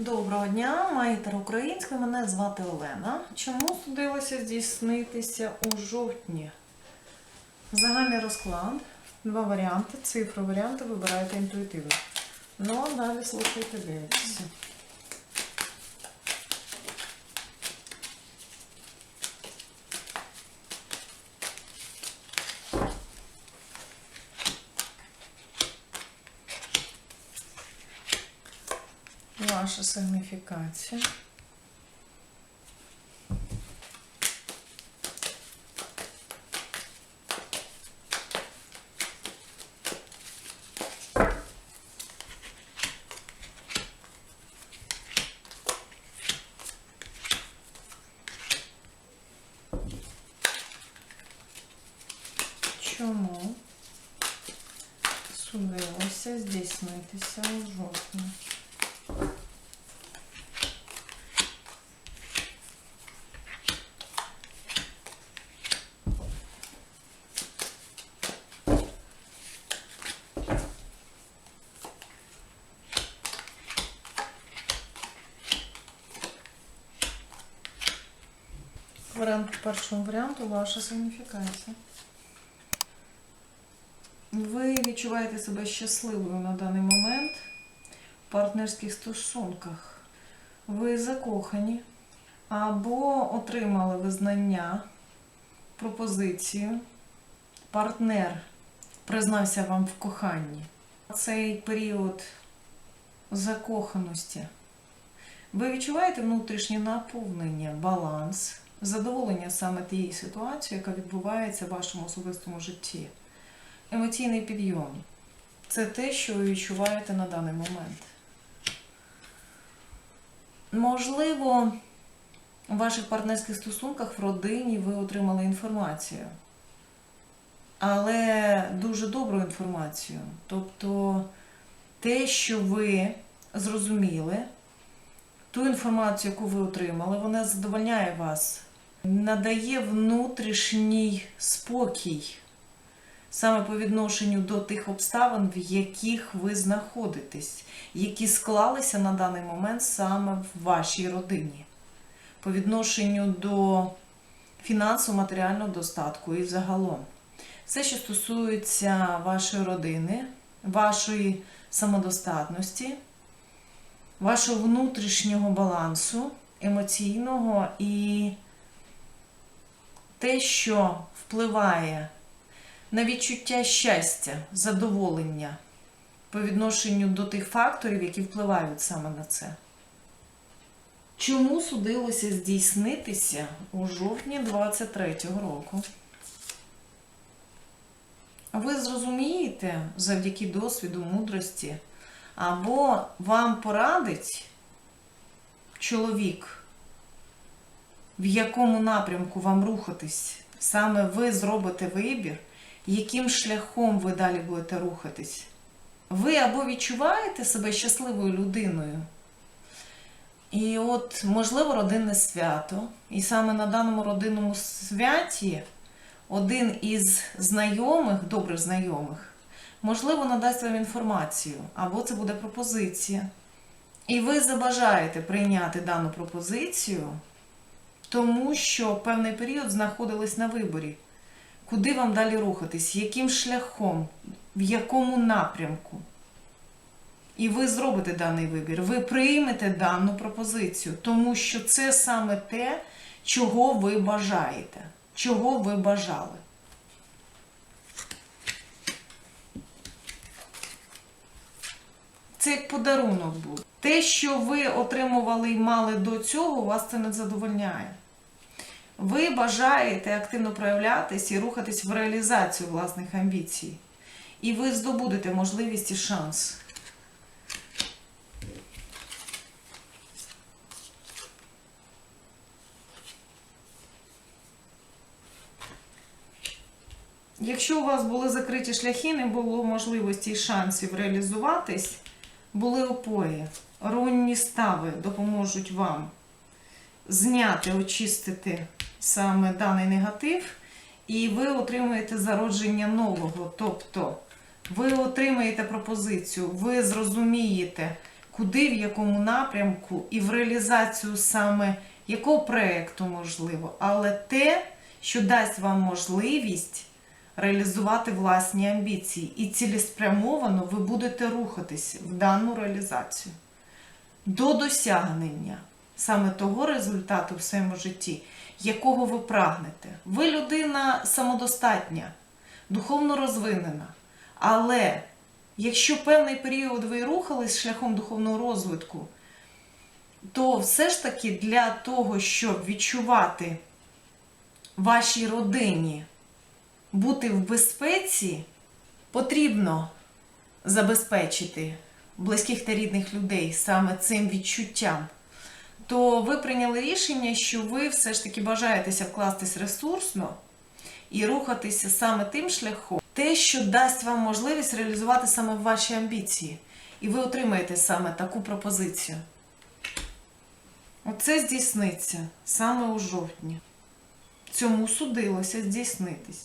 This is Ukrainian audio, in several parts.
Доброго дня, майтер українською. Мене звати Олена. Чому судилося здійснитися у жовтні? Загальний розклад. Два варіанти. Цифру варіанти вибирайте інтуїтивно. Ну, а далі слухайте, дивіться. Ваша сигніфікація. Чому судилося здійснитися у жовтні? Варіант першому варіанту ваша сигніфікація. Ви відчуваєте себе щасливою на даний момент в партнерських стосунках. Ви закохані або отримали визнання, пропозицію. Партнер признався вам в коханні. Цей період закоханості. Ви відчуваєте внутрішнє наповнення, баланс, задоволення саме тієї ситуації, яка відбувається в вашому особистому житті. Емоційний підйом це те, що ви відчуваєте на даний момент. Можливо, у ваших партнерських стосунках в родині ви отримали інформацію, але дуже добру інформацію. Тобто те, що ви зрозуміли, ту інформацію, яку ви отримали, вона задовольняє вас, надає внутрішній спокій саме по відношенню до тих обставин, в яких ви знаходитесь, які склалися на даний момент саме в вашій родині, по відношенню до фінансово матеріального достатку і загалом. Все, що стосується вашої родини, вашої самодостатності, вашого внутрішнього балансу, емоційного і те, що впливає на відчуття щастя, задоволення по відношенню до тих факторів, які впливають саме на це. Чому судилося здійснитися у жовтні 23-го року? Ви зрозумієте завдяки досвіду, мудрості, або вам порадить чоловік, в якому напрямку вам рухатись, саме ви зробите вибір, яким шляхом ви далі будете рухатись. Ви або відчуваєте себе щасливою людиною. І от, можливо, родинне свято. І саме на даному родинному святі один із знайомих, добрих знайомих, можливо, надасть вам інформацію, або це буде пропозиція. І ви забажаєте прийняти дану пропозицію, тому що певний період знаходились на виборі. Куди вам далі рухатись, яким шляхом, в якому напрямку. І ви зробите даний вибір, ви приймете дану пропозицію, тому що це саме те, чого ви бажаєте, чого ви бажали. Це як подарунок був. Те, що ви отримували і мали до цього, вас це не задовольняє. Ви бажаєте активно проявлятись і рухатись в реалізацію власних амбіцій. І ви здобудете можливість і шанс. Якщо у вас були закриті шляхи, не було можливості і шансів реалізуватись, були опої, рунні стави допоможуть вам зняти, очистити саме даний негатив, і ви отримуєте зародження нового. Тобто ви отримаєте пропозицію, ви зрозумієте, куди, в якому напрямку і в реалізацію саме якого проєкту можливо, але те, що дасть вам можливість реалізувати власні амбіції. І цілеспрямовано ви будете рухатись в дану реалізацію до досягнення саме того результату в своєму житті, якого ви прагнете. Ви людина самодостатня, духовно розвинена. Але якщо певний період ви рухались шляхом духовного розвитку, то все ж таки для того, щоб відчувати вашій родині бути в безпеці, потрібно забезпечити близьких та рідних людей саме цим відчуттям, то ви прийняли рішення, що ви все ж таки бажаєтеся вкластись ресурсно і рухатися саме тим шляхом, те, що дасть вам можливість реалізувати саме ваші амбіції. І ви отримаєте саме таку пропозицію. Оце здійсниться саме у жовтні. Цьому судилося здійснитись.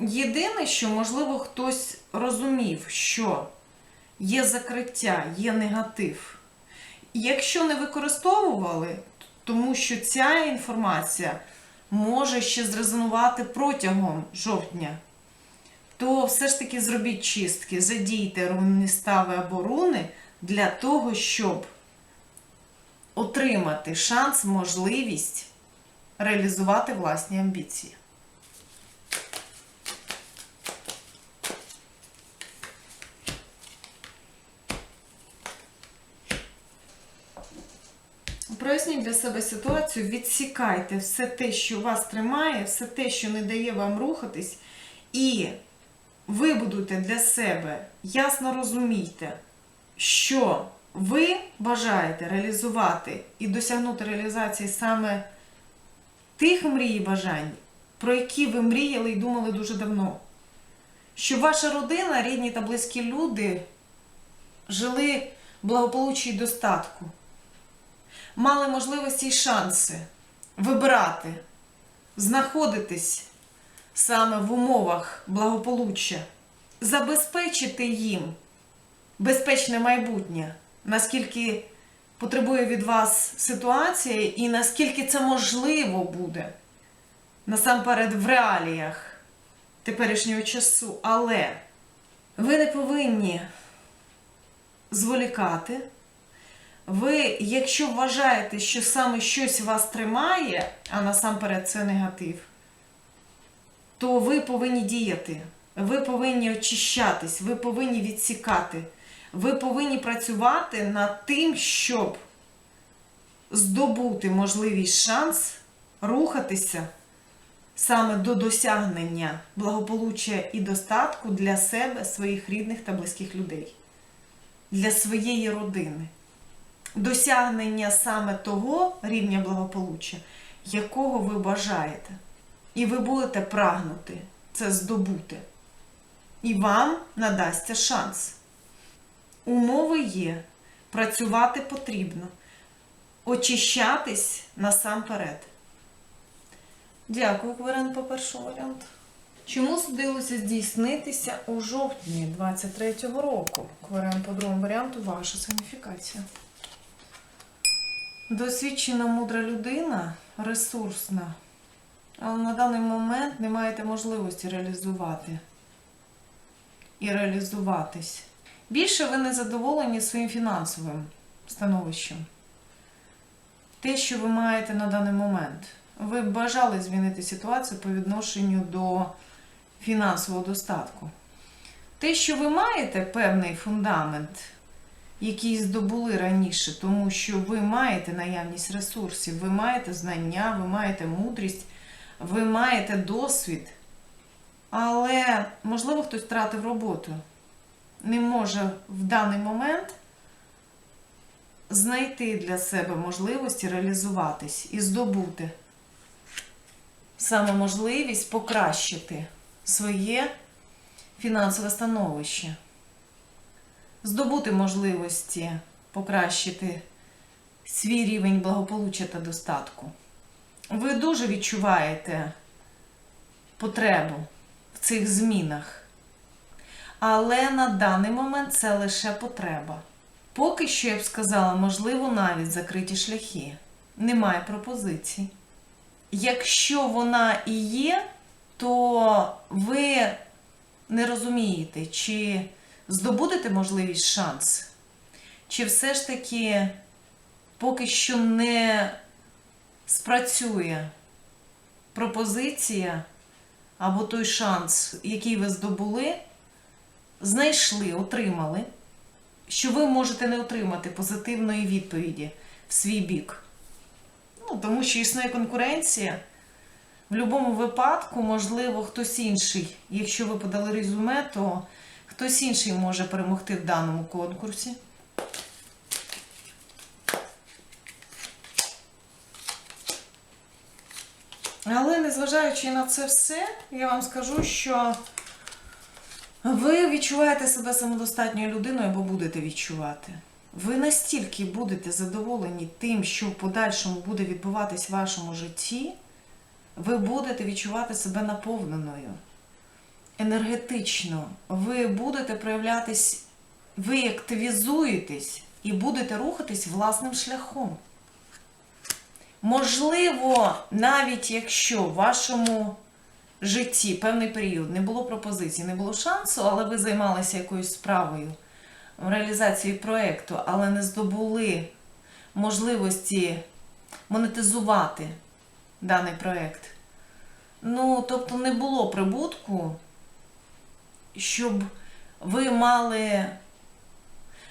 Єдине, що, можливо, хтось розумів, що є закриття, є негатив. Якщо не використовували, тому що ця інформація може ще зрезонувати протягом жовтня, то все ж таки зробіть чистки, задійте рунні стави або руни для того, щоб отримати шанс, можливість реалізувати власні амбіції. Проясніть для себе ситуацію, відсікайте все те, що вас тримає, все те, що не дає вам рухатись, і вибудуйте для себе, ясно розумійте, що ви бажаєте реалізувати і досягнути реалізації саме тих мрій і бажань, про які ви мріяли і думали дуже давно. Щоб ваша родина, рідні та близькі люди жили в благополуччі і достатку мали можливості і шанси вибирати, знаходитись саме в умовах благополуччя, забезпечити їм безпечне майбутнє, наскільки потребує від вас ситуація, і наскільки це можливо буде насамперед в реаліях теперішнього часу. Але ви не повинні зволікати. Ви, якщо вважаєте, що саме щось вас тримає, а насамперед це негатив, то ви повинні діяти, ви повинні очищатись, ви повинні відсікати, ви повинні працювати над тим, щоб здобути можливість шанс рухатися саме до досягнення благополуччя і достатку для себе, своїх рідних та близьких людей, для своєї родини досягнення саме того рівня благополуччя, якого ви бажаєте. І ви будете прагнути це здобути. І вам надасться шанс. Умови є, працювати потрібно, очищатись насамперед. Дякую, Кверен, по першому варіанту. Чому судилося здійснитися у жовтні 23-го року? Кверен по другому варіанту ваша сигніфікація. Досвідчена мудра людина, ресурсна, але на даний момент не маєте можливості реалізувати і реалізуватись. Більше ви не задоволені своїм фінансовим становищем. Те, що ви маєте на даний момент. Ви б бажали змінити ситуацію по відношенню до фінансового достатку. Те, що ви маєте певний фундамент які здобули раніше, тому що ви маєте наявність ресурсів, ви маєте знання, ви маєте мудрість, ви маєте досвід. Але, можливо, хтось втратив роботу. Не може в даний момент знайти для себе можливості реалізуватись і здобути саме можливість покращити своє фінансове становище здобути можливості покращити свій рівень благополуччя та достатку. Ви дуже відчуваєте потребу в цих змінах. Але на даний момент це лише потреба. Поки що я б сказала, можливо, навіть закриті шляхи. Немає пропозицій. Якщо вона і є, то ви не розумієте, чи здобудете можливість шанс, чи все ж таки поки що не спрацює пропозиція або той шанс, який ви здобули, знайшли, отримали, що ви можете не отримати позитивної відповіді в свій бік. Ну, тому що існує конкуренція. В будь-якому випадку, можливо, хтось інший, якщо ви подали резюме, то хтось інший може перемогти в даному конкурсі. Але незважаючи на це все, я вам скажу, що ви відчуваєте себе самодостатньою людиною або будете відчувати. Ви настільки будете задоволені тим, що в подальшому буде відбуватись в вашому житті, ви будете відчувати себе наповненою, енергетично. Ви будете проявлятись, ви активізуєтесь і будете рухатись власним шляхом. Можливо, навіть якщо в вашому житті певний період не було пропозицій, не було шансу, але ви займалися якоюсь справою реалізацією проєкту, але не здобули можливості монетизувати даний проєкт. Ну, тобто не було прибутку, щоб ви мали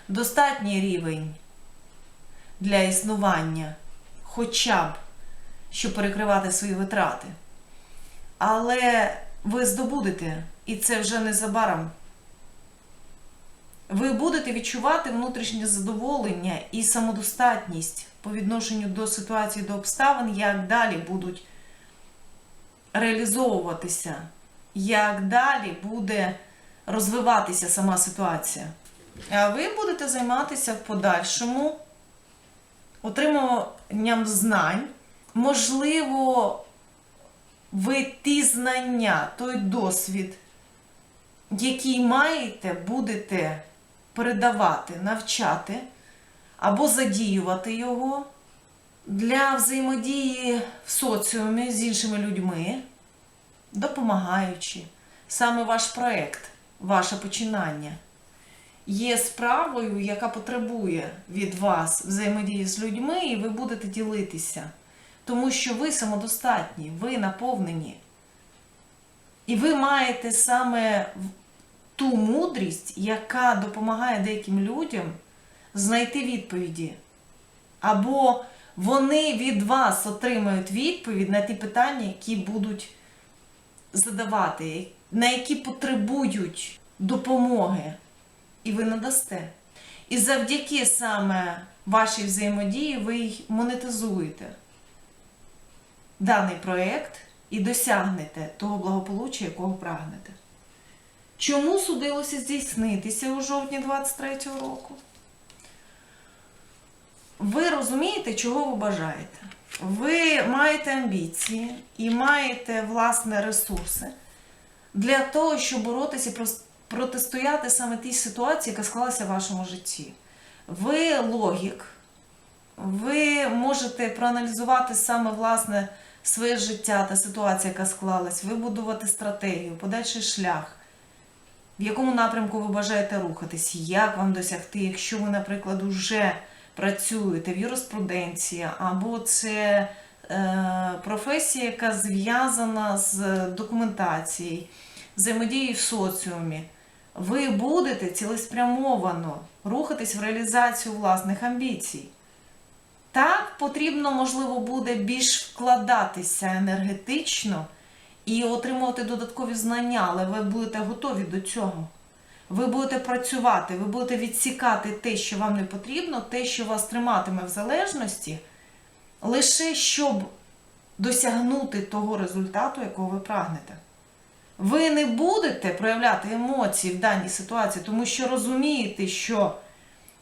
достатній рівень для існування, хоча б щоб перекривати свої витрати. Але ви здобудете, і це вже незабаром. Ви будете відчувати внутрішнє задоволення і самодостатність по відношенню до ситуації, до обставин, як далі будуть реалізовуватися, як далі буде розвиватися сама ситуація. А ви будете займатися в подальшому отримуванням знань. Можливо, ви ті знання, той досвід, який маєте, будете передавати, навчати або задіювати його для взаємодії в соціумі з іншими людьми, допомагаючи. Саме ваш проєкт, ваше починання є справою, яка потребує від вас взаємодії з людьми, і ви будете ділитися. Тому що ви самодостатні, ви наповнені. І ви маєте саме ту мудрість, яка допомагає деяким людям знайти відповіді. Або вони від вас отримають відповідь на ті питання, які будуть задавати, на які потребують допомоги. І ви надасте. І завдяки саме вашій взаємодії ви й монетизуєте даний проєкт і досягнете того благополуччя, якого прагнете. Чому судилося здійснитися у жовтні 23-го року? Ви розумієте, чого ви бажаєте. Ви маєте амбіції і маєте власне ресурси для того, щоб боротися і протистояти саме тій ситуації, яка склалася в вашому житті. Ви логік, ви можете проаналізувати саме власне своє життя та ситуація, яка склалась, вибудувати стратегію, подальший шлях, в якому напрямку ви бажаєте рухатись, як вам досягти, якщо ви, наприклад, вже працюєте в юриспруденції, або це е, професія, яка зв'язана з документацією, взаємодією в соціумі. Ви будете цілеспрямовано рухатись в реалізацію власних амбіцій. Так, потрібно, можливо, буде більш вкладатися енергетично і отримувати додаткові знання, але ви будете готові до цього. Ви будете працювати, ви будете відсікати те, що вам не потрібно, те, що вас триматиме в залежності, лише щоб досягнути того результату, якого ви прагнете ви не будете проявляти емоції в даній ситуації, тому що розумієте, що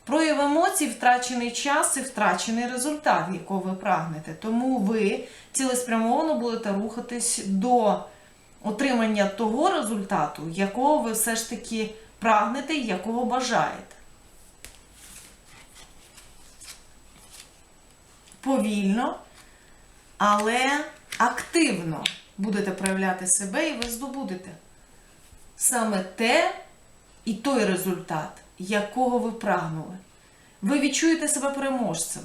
прояв емоцій, втрачений час і втрачений результат, якого ви прагнете. Тому ви цілеспрямовано будете рухатись до отримання того результату, якого ви все ж таки прагнете і якого бажаєте. Повільно, але активно будете проявляти себе і ви здобудете саме те і той результат, якого ви прагнули. Ви відчуєте себе переможцем,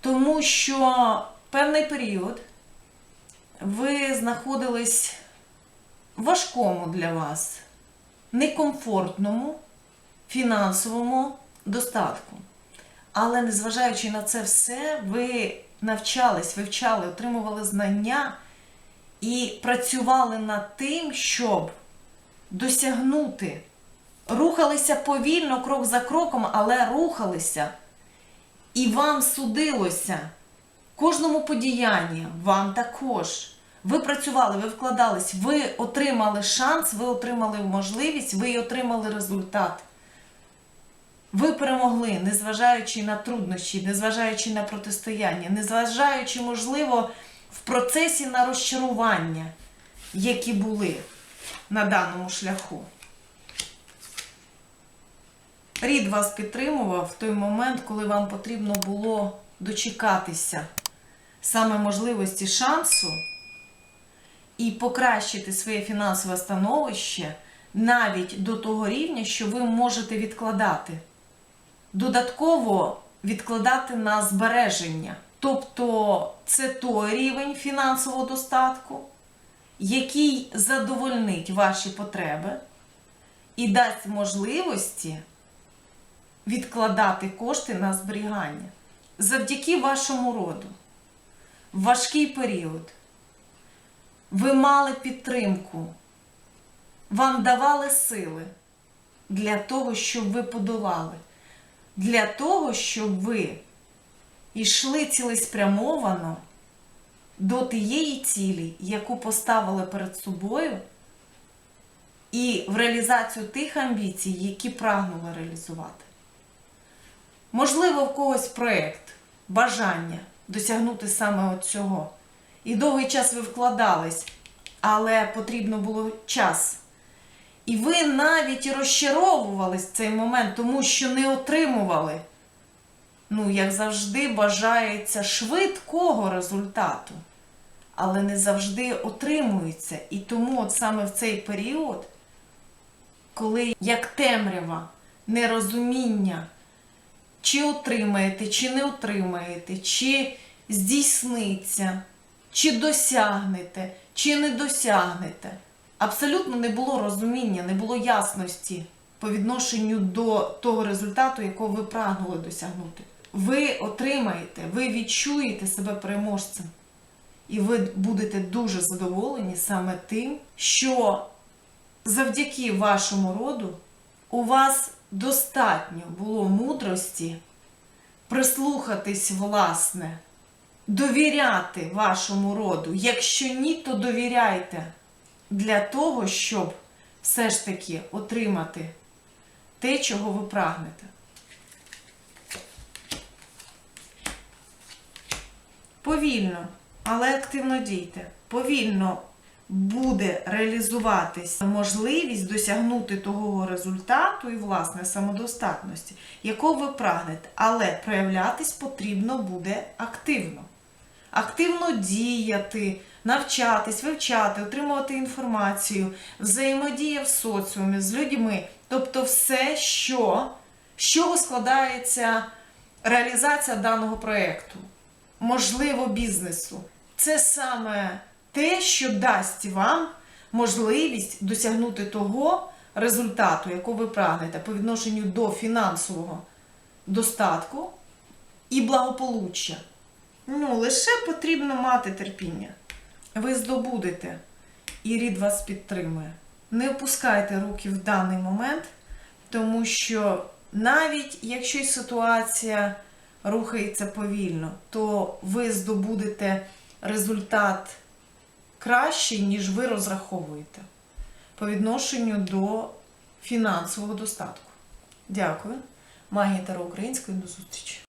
тому що певний період ви знаходились важкому для вас, некомфортному фінансовому достатку. Але незважаючи на це все, ви навчались, вивчали, отримували знання і працювали над тим, щоб досягнути. Рухалися повільно, крок за кроком, але рухалися. І вам судилося кожному подіянні, вам також. Ви працювали, ви вкладались, ви отримали шанс, ви отримали можливість, ви отримали результат. Ви перемогли, незважаючи на труднощі, незважаючи на протистояння, незважаючи, можливо, в процесі на розчарування, які були на даному шляху. Рід вас підтримував в той момент, коли вам потрібно було дочекатися саме можливості шансу і покращити своє фінансове становище навіть до того рівня, що ви можете відкладати. Додатково відкладати на збереження. Тобто це той рівень фінансового достатку, який задовольнить ваші потреби і дасть можливості відкладати кошти на зберігання. Завдяки вашому роду, в важкий період, ви мали підтримку, вам давали сили для того, щоб ви подолали, для того, щоб ви йшли цілеспрямовано до тієї цілі, яку поставили перед собою, і в реалізацію тих амбіцій, які прагнули реалізувати. Можливо, в когось проєкт, бажання досягнути саме от цього. І довгий час ви вкладались, але потрібно було час. І ви навіть розчаровувались в цей момент, тому що не отримували, ну, як завжди, бажається швидкого результату, але не завжди отримується. І тому от саме в цей період, коли як темрява, нерозуміння, чи отримаєте, чи не отримаєте, чи здійсниться, чи досягнете, чи не досягнете. Абсолютно не було розуміння, не було ясності по відношенню до того результату, якого ви прагнули досягнути. Ви отримаєте, ви відчуєте себе переможцем. І ви будете дуже задоволені саме тим, що завдяки вашому роду у вас достатньо було мудрості прислухатись, власне, довіряти вашому роду. Якщо ні, то довіряйте для того, щоб все ж таки отримати те, чого ви прагнете. Повільно, але активно дійте. Повільно буде реалізуватись можливість досягнути того результату і, власне, самодостатності, якого ви прагнете. Але проявлятись потрібно буде активно. Активно діяти, навчатись, вивчати, отримувати інформацію, взаємодія в соціумі з людьми. Тобто все, що, з чого складається реалізація даного проєкту, можливо, бізнесу. Це саме те, що дасть вам можливість досягнути того результату, якого ви прагнете по відношенню до фінансового достатку і благополуччя. Ну, лише потрібно мати терпіння. Ви здобудете, і рід вас підтримує. Не опускайте руки в даний момент, тому що навіть якщо ситуація рухається повільно, то ви здобудете результат кращий, ніж ви розраховуєте по відношенню до фінансового достатку. Дякую. Магія Таро Української до зустрічі!